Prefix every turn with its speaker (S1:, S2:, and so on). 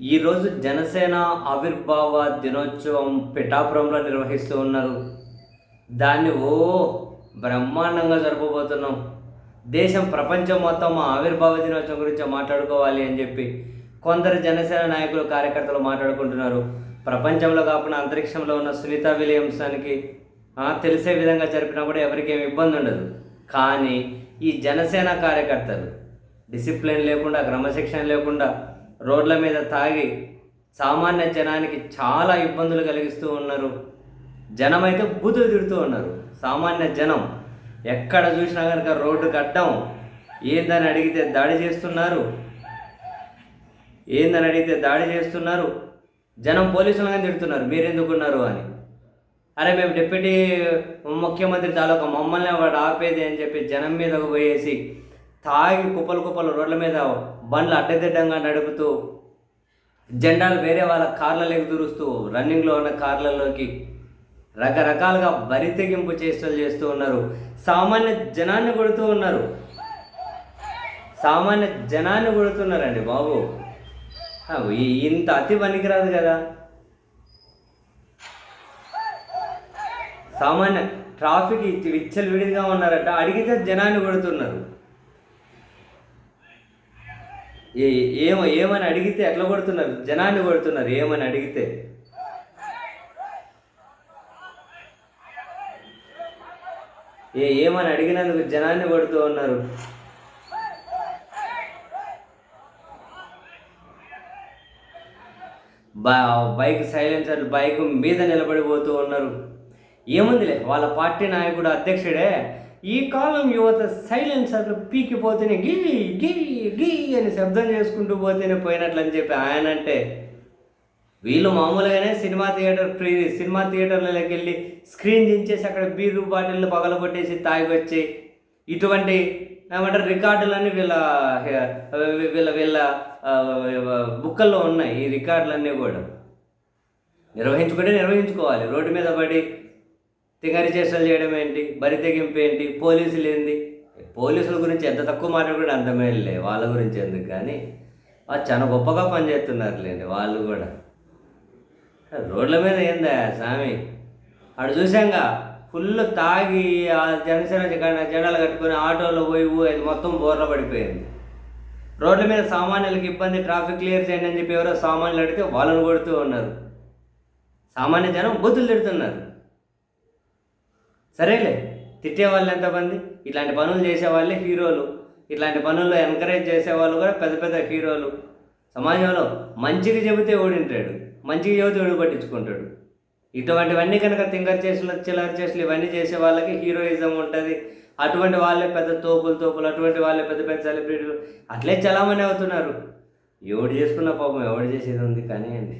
S1: ఈరోజు జనసేన ఆవిర్భావ దినోత్సవం పిఠాపురంలో నిర్వహిస్తూ ఉన్నారు. దాన్ని ఓ బ్రహ్మాండంగా జరపబోతున్నాం. దేశం ప్రపంచం మొత్తం ఆవిర్భావ దినోత్సవం గురించి మాట్లాడుకోవాలి అని చెప్పి కొందరు జనసేన నాయకులు కార్యకర్తలు మాట్లాడుకుంటున్నారు. ప్రపంచంలో కాకుండా అంతరిక్షంలో ఉన్న సునీత విలియమ్సన్కి తెలిసే విధంగా జరిపినా కూడా ఎవరికి ఏమి ఇబ్బంది ఉండదు. కానీ ఈ జనసేన కార్యకర్తలు డిసిప్లిన్ లేకుండా క్రమశిక్షణ లేకుండా రోడ్ల మీద తాగి సామాన్య జనానికి చాలా ఇబ్బందులు కలిగిస్తూ ఉన్నారు. జనం అయితే బూతులు తిడుతూ ఉన్నారు. సామాన్య జనం ఎక్కడ చూసినా కనుక రోడ్డు కట్టడం ఏందని అడిగితే దాడి చేస్తున్నారు. ఏందని అడిగితే దాడి చేస్తున్నారు. జనం పోలీసులను తిడుతున్నారు. మీరెందుకున్నారు అని. అరే మేము డిప్యూటీ ముఖ్యమంత్రి తాలూకా మమ్మల్ని వాడు ఆపేది అని చెప్పి జనం మీద పోయేసి తాగి కుప్పలు కుప్పలు రోడ్ల మీద బండ్లు అడ్డదిడ్డంగా నడుపుతూ జెండాలు వేరే వాళ్ళ కార్లలోకి దూరుస్తూ రన్నింగ్లో ఉన్న కార్లలోకి రకరకాలుగా బరి తెగింపు చేష్టలు చేస్తూ ఉన్నారు. సామాన్య జనాన్ని కొడుతూ ఉన్నారు. సామాన్య జనాన్ని కొడుతున్నారండి బాబు. ఇంత అతి పనికిరాదు కదా. సామాన్య ట్రాఫిక్ విచ్చలు విడిగా ఉన్నారట అడిగితే జనాన్ని కొడుతున్నారు. ఏ ఏమ ఏమని అడిగితే ఎట్లా కొడుతున్నారు? జనాన్ని కొడుతున్నారు ఏమని అడిగితే? ఏ ఏమని అడిగినందుకు జనాన్ని కొడుతూ ఉన్నారు? బైక్ సైలెన్సర్ బైక్ మీద నిలబడిపోతూ ఉన్నారు. ఏముందిలే వాళ్ళ పార్టీ నాయకుడు అధ్యక్షుడే ఈ కాలం యువత సైలెన్సర్లు పీకిపోతేనే గీ గీ అని శబ్దం చేసుకుంటూ పోతేనే పోయినట్లు అని చెప్పి ఆయన అంటే వీళ్ళు మామూలుగానే సినిమా థియేటర్ ప్రీ సినిమా థియేటర్లకి వెళ్ళి స్క్రీన్ దించేసి అక్కడ బీరు బాటిల్ని పగలగొట్టేసి తాగొచ్చి ఇటువంటి ఏమంటారు రికార్డులన్నీ వీళ్ళ వీళ్ళ వీళ్ళ బుక్కల్లో ఉన్నాయి ఈ రికార్డులన్నీ కూడా. నిర్వహించుకుంటే నిర్వహించుకోవాలి. రోడ్డు మీద పడి తింగరి చేష్టలు చేయడం ఏంటి? బరి తెగింపు ఏంటి? పోలీసులు ఏంది? పోలీసుల గురించి ఎంత తక్కువ మాట్లాడుకుంటే అంత మేలులే వాళ్ళ గురించి ఎందుకు? కానీ వాళ్ళు చాలా గొప్పగా పనిచేస్తున్నారులేండి వాళ్ళు కూడా. రోడ్ల మీద ఏందా స్వామి? అటు చూసాంగా ఫుల్ తాగి ఆ జనసేన జెండాలు కట్టుకొని ఆటోలో పోయి అది మొత్తం బోర్ల పడిపోయింది. రోడ్ల మీద సామాన్యులకు ఇబ్బంది ట్రాఫిక్ క్లియర్ చేయండి అని చెప్పి ఎవరో సామాన్యులు అడిగితే వాళ్ళని కొడుతూ ఉన్నారు. సామాన్య జనం బొత్తులు తిడుతున్నారు. సరేలే. తిట్టే వాళ్ళు ఎంతమంది? ఇట్లాంటి పనులు చేసే వాళ్ళే హీరోలు. ఇట్లాంటి పనుల్లో ఎంకరేజ్ చేసేవాళ్ళు కూడా పెద్ద పెద్ద హీరోలు. సమాజంలో మంచిగా చెబితే ఓడింటాడు. మంచిగా చెబితే ఓడి పట్టించుకుంటాడు ఇటువంటివన్నీ కనుక తింగర్ చేసులు చిల్లర చేసులు ఇవన్నీ చేసే వాళ్ళకి హీరోయిజం ఉంటుంది. అటువంటి వాళ్ళే పెద్ద తోపులు తోపులు అటువంటి వాళ్ళే పెద్ద పెద్ద సెలబ్రిటీలు అట్లే చలామణి అవుతున్నారు. ఎవడు చేసుకున్న పాపం ఎవడు చేసేది ఉంది కానీ అండి.